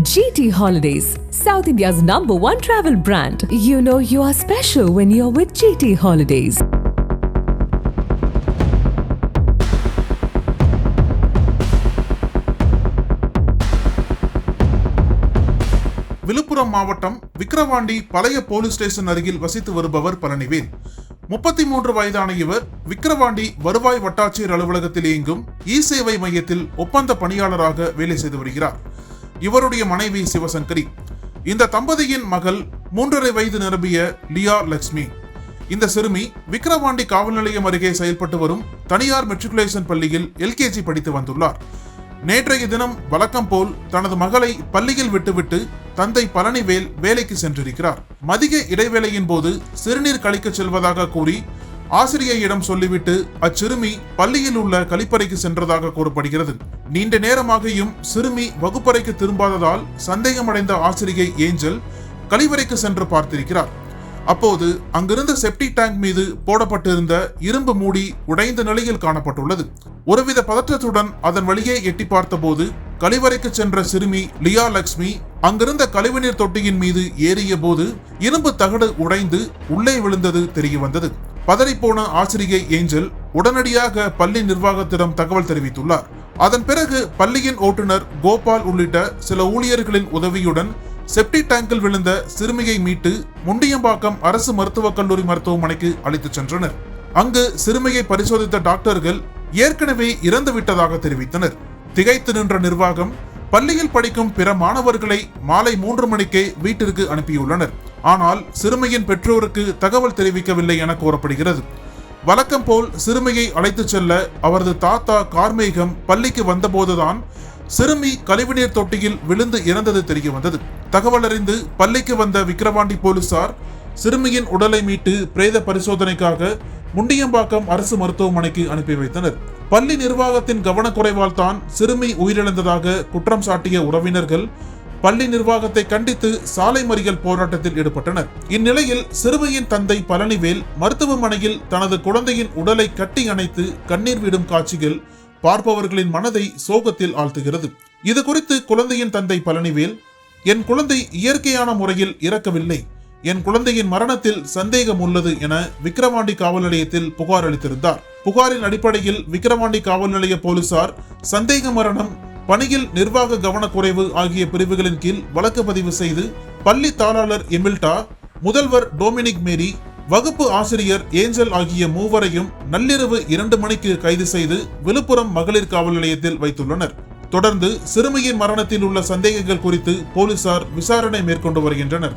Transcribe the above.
GT Holidays, South India's number one travel brand. You know you are special when you're with GT Holidays. Villupuram மாவட்டம் விக்கிரவாண்டி பழைய police station அருகில் வசித்து வருபவர் பழனிவேல் முப்பத்தி மூன்று வயதான இவர் விக்கிரவாண்டி வருவாய் வட்டாட்சியர் அலுவலகத்தில் இயங்கும் இ சேவை மையத்தில் ஒப்பந்த பணியாளராக வேலை செய்து வருகிறார் இவருடைய மனைவி சிவசங்கரி. இந்த தம்பதியின் மகள் மூன்றரை வயது நிரம்பிய லியா லக்ஷ்மி. இந்த சிறுமி விக்கிரவாண்டி காவல் நிலையம் அருகே செயல்பட்டு வரும் தனியார் மெட்ரிகுலேஷன் பள்ளியில் எல்கேஜி படித்து வந்துள்ளார். நேற்றைய தினம் வழக்கம் போல் தனது மகளை பள்ளியில் விட்டுவிட்டு தந்தை பழனிவேல் வேலைக்கு சென்றிருக்கிறார். மதிய இடைவேளையின் போது சிறுநீர் கழிக்கச் செல்வதாக கூறி ஆசிரியையிடம் சொல்லிவிட்டு அச்சிறுமி பள்ளியில் உள்ள கழிப்பறைக்கு சென்றதாக கூறப்படுகிறது. நீண்ட நேரமாகியும் சிறுமி வகுப்பறைக்கு திரும்பாததால் சந்தேகமடைந்த ஆசிரியை ஏஞ்சல் கழிவறைக்கு சென்று பார்த்திருக்கிறார். அப்போது அங்கிருந்த செப்டி டேங்க் மீது போடப்பட்டிருந்த இரும்பு மூடி உடைந்த நிலையில் காணப்பட்டுள்ளது. ஒருவித பதற்றத்துடன் அதன் வழியே எட்டி பார்த்தபோது கழிவறைக்கு சென்ற சிறுமி லியா லக்ஷ்மி அங்கிருந்த கழிவுநீர் தொட்டியின் மீது ஏறிய போது இரும்பு தகடு உடைந்து உள்ளே விழுந்தது தெரிய வந்தது. பதறிப்போன ஆசிரியை ஏஞ்சல் உடனடியாக பள்ளி நிர்வாகத்திடம் தகவல் தெரிவித்துள்ளார். அதன் பிறகு பள்ளியின் ஓட்டுநர் கோபால் உள்ளிட்ட சில ஊழியர்களின் உதவியுடன் செப்டி டேங்கில் விழுந்த சிறுமியை மீட்டு முண்டியம்பாக்கம் அரசு மருத்துவக் கல்லூரி மருத்துவமனைக்கு அழைத்துச் சென்றனர். அங்கு சிறுமியை பரிசோதித்த டாக்டர்கள் ஏற்கனவே இறந்து விட்டதாக தெரிவித்தனர். திகைத்து நின்ற நிர்வாகம் பள்ளியில் படிக்கும் பிற மாணவர்களை மாலை மூன்று மணிக்கே வீட்டிற்கு அனுப்பியுள்ளனர். ஆனால் சிறுமியின் பெற்றோருக்கு தகவல் தெரிவிக்கவில்லை என கூறப்படுகிறது. வழக்கம் போல் சிறுமியை அழைத்துச் செல்ல அவரது தாத்தா கார்மேகம் பள்ளிக்கு வந்தபோதுதான் சிறுமி கழிவுநீர் தொட்டியில் விழுந்து இறந்தது தெரிய வந்தது தகவல் அறிந்து பள்ளிக்கு வந்த விக்கிரவாண்டி போலீசார் சிறுமியின் உடலை மீட்டு பிரேத பரிசோதனைக்காக முண்டியம்பாக்கம் அரசு மருத்துவமனைக்கு அனுப்பி வைத்தனர். பள்ளி நிர்வாகத்தின் கவனக்குறைவால் தான் சிறுமி உயிரிழந்ததாக குற்றம் சாட்டிய உறவினர்கள் பள்ளி நிர்வாகத்தை கண்டித்து சாலை மறியல் போராட்டத்தில் ஈடுபட்டனர். இந்நிலையில் சிறுமியின் தந்தை பழனிவேல் மருத்துவமனையில் தனது குழந்தையின் உடலை கட்டி அணைத்து கண்ணீர் விடும் காட்சிகள் பார்ப்பவர்களின் மனதை சோகத்தில் ஆழ்த்துகிறது. இது குறித்து குழந்தையின் தந்தை பழனிவேல் என் குழந்தை இயற்கையான முறையில் இறக்கவில்லை. என் குழந்தையின் மரணத்தில் சந்தேகம் உள்ளது என விக்கிரவாண்டி காவல் நிலையத்தில் புகார் அளித்திருந்தார். புகாரின் அடிப்படையில் விக்கிரவாண்டி காவல் நிலைய போலீசார் சந்தேக மரணம் பணியில் நிர்வாக கவனக்குறைவு ஆகிய பிரிவுகளின் கீழ் வழக்கு பதிவு செய்து பள்ளி தாளாளர் எமில்டா முதல்வர் டொமினிக் மேரி வகுப்பு ஆசிரியர் ஏஞ்சல் ஆகிய மூவரையும் நள்ளிரவு இரண்டு மணிக்கு கைது செய்து விழுப்புரம் மகளிர் காவல் நிலையத்தில் வைத்துள்ளனர். தொடர்ந்து சிறுமியின் மரணத்தில் உள்ள சந்தேகங்கள் குறித்து போலீசார் விசாரணை மேற்கொண்டு வருகின்றனர்.